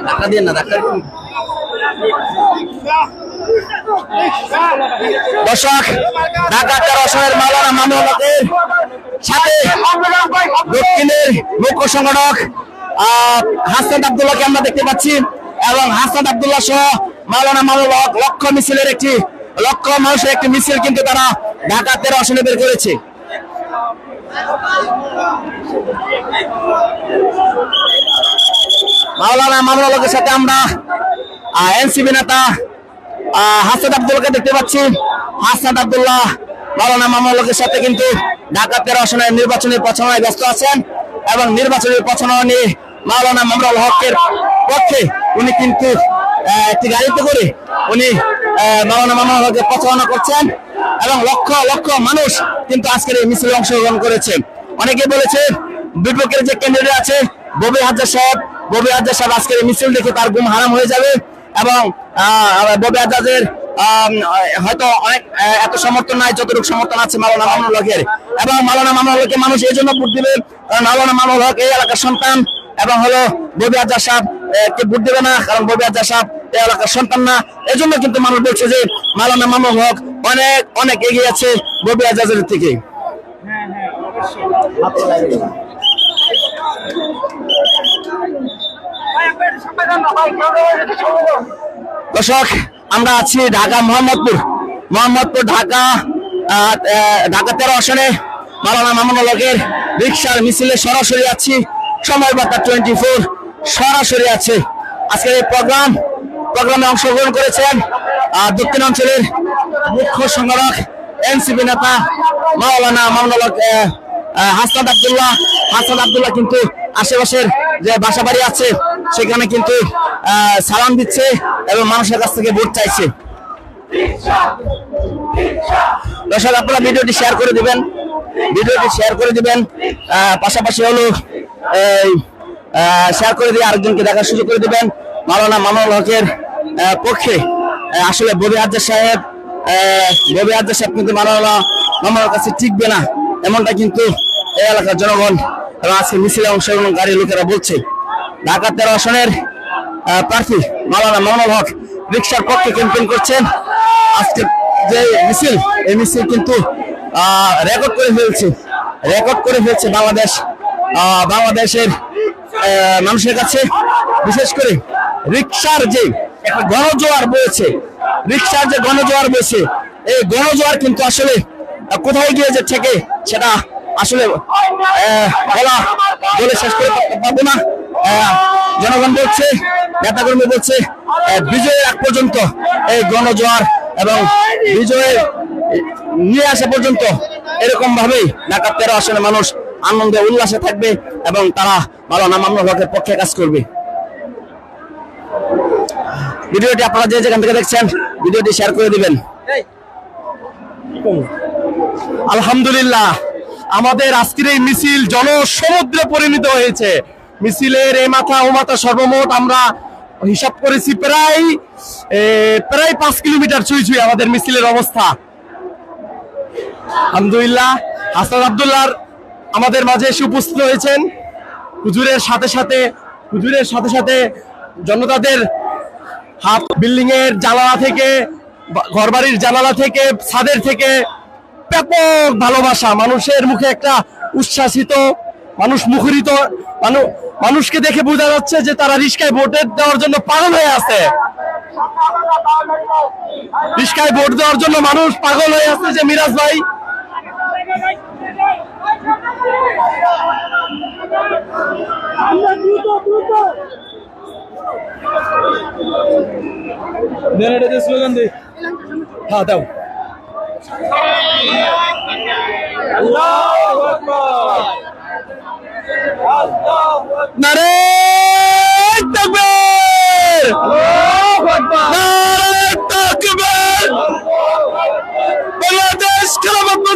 ধাক্কা দিয়ে না ধাক্কা দর্শক ঢাকা তেরো আসনের মাওলানা মামুনুল হকের সাথে দক্ষিণের মুখ্য সংগঠক আহ, হাসনাত আব্দুল্লাহকে আমরা দেখতে পাচ্ছি এবং হাসনাত আব্দুল্লাহ সহ মাওলানা মামুনুল হক লক্ষ্য মিছিলের একটি লক্ষ মানুষের একটি মিছিল কিন্তু তারা ঢাকা তেরো আসনে বের করেছে। মাওলানা মামুনুল হকের সাথে আমরা এনসিবি নেতা হাসাদ হাসান আব্দুল্লাহকে দেখতে পাচ্ছি। হাসান আব্দুল্লাহ মাওলানা মামুনুলের সাথে কিন্তু ঢাকা তেরো আসনের নির্বাচনী প্রচারণায় ব্যস্ত আছেন এবং নির্বাচনী প্রচারণা নিয়ে মাওলানা মামরুল হকের পক্ষে উনি কিন্তু একটি গাড়িতে করে উনি মাওলানা মামুনুল হকের প্রচারণা করছেন এবং লক্ষ লক্ষ মানুষ কিন্তু আজকের এই মিছিলে অংশগ্রহণ করেছে। অনেকে বলেছে বিপক্ষের যে ক্যান্ডিডেট আছে, ববি হাজার সাহেব ববি হাজার সাহেব আজকের এই মিছিল দেখে তার ঘুম হারাম হয়ে যাবে এবং ববি আজাদের হয়তো অনেক এত সমর্থন নাই, যতটুকু সমর্থন আছে মাওলানা মামুনুল হকের। এবং মাওলানা মামুনুল হককে মানুষ এই জন্য ভোট দিবে, কারণ মাওলানা মামুনুল হক এই এলাকার সন্তান এবং হলো ববি আজাদ সাহেব কে ভোট দেবে না, কারণ ববি আজাদ সাহেব এই এলাকার সন্তান না। এই জন্য কিন্তু মানুষ বলছে যে মাওলানা মামুনুল হক অনেক অনেক এগিয়ে আছে ববি আজাদের থেকে। দর্শক, আমরা আছি ঢাকা, মোহাম্মদপুর। মোহাম্মদপুর, ঢাকা ঢাকা তেরো আসনে মালানা মামুনুল হকের রিক্সার মিছিলে সরাসরি আছি। সময় বার্তা টোয়েন্টি ফোর সরাসরি আছে। আজকের এই প্রোগ্রাম, প্রোগ্রামে অংশগ্রহণ করেছেন দক্ষিণাঞ্চলের মুখ্য সংগঠক, এনসিপি নেতা মাওলানা মামুনুল হাসনাত আব্দুল্লাহ। হাসনাত আব্দুল্লাহ কিন্তু আশেপাশের যে বাসা বাড়ি আছে সেখানে কিন্তু সালাম দিচ্ছে এবং মানুষের কাছ থেকে ভোট চাইছে। দর্শক, আপনারা ভিডিওটি শেয়ার করে দিবেন। ভিডিওটি শেয়ার করে দিবেন। পাশাপাশি হলো শেয়ার করে দিয়ে আরেকজনকে দেখার সুযোগ করে দিবেন। মাওলানা মামুনুল হকের পক্ষে আসলে ববি আজাদ সাহেব ববি আজাদ সাহেব কিন্তু মাওলানা মামুনুল কাছে টিকবে না। এমনটা কিন্তু এই এলাকার জনগণ এবং আজকে মিছিলে অংশগ্রহণকারী লোকেরা বলছে। ঢাকা তেরো আসনের প্রার্থী মাওলানা মামুনুল হক রিক্সার পক্ষে ক্যাম্পেইন করছেন। আজকে যে মিছিল, এই মিছিল কিন্তু রেকর্ড করে ফেলছে রেকর্ড করে ফেলছে বাংলাদেশ বাংলাদেশের মানুষের কাছে। বিশেষ করে রিক্সার যে একটা গণজোয়ার বয়েছে রিক্সার যে গণজোয়ার বয়েছে এই গণজোয়ার কিন্তু আসলে কোথায় গিয়ে যে থেকে সেটা আসলে বলা বলে শেষ করে পারব না। জনগণ বলছে, নেতাকর্মী বলছে বিজয়ের আগ পর্যন্ত এই গণজোয়ার এবং বিজয়ের নিয়ে আসা পর্যন্ত এরকম ভাবেই ঢাকা তেরো আসনে মানুষ আনন্দে উল্লাসে থাকবে এবং তারা মাওলানা মামুনুল হকের পক্ষে কাজ করবে। ভিডিওটি আপনারা যে যেখান থেকে দেখছেন, ভিডিওটি শেয়ার করে দিবেন। আলহামদুলিল্লাহ, আমাদের আজকের এই মিছিল জনসমুদ্রে পরিণত হয়েছে। মিছিলের এই মাথা ও মাথা সর্বমোট আমরা হিসাব করেছি প্রায় প্রায় পাঁচ কিলোমিটার ছুঁই ছুঁই আমাদের মিছিলের অবস্থা। আলহামদুলিল্লাহ, হাসান আব্দুল্লাহর আমাদের মাঝে এসে উপস্থিত হয়েছেন। হুজুরের সাথে সাথে, হুজুরের সাথে সাথে জনতাদের হাত বিল্ডিং এর জানালা থেকে, ঘরবাড়ির জানালা থেকে, ছাদের থেকে ব্যাপক ভালোবাসা, মানুষের মুখে একটা উচ্ছ্বাসিত মানুষ মুখরিত মানুষকে দেখে বোঝা যাচ্ছে যে তারা রিস্কায় ভোটে দেওয়ার জন্য পাগল হয়ে আছে। রিস্কায় ভোট দেওয়ার জন্য মানুষ পাগল হয়ে আছে যে মিরাজ ভাই। স্লোগান দে। হ্যাঁ দাও। নারে তাকবীর! নারে তাকবীর! বাংলাদেশ খেলাফত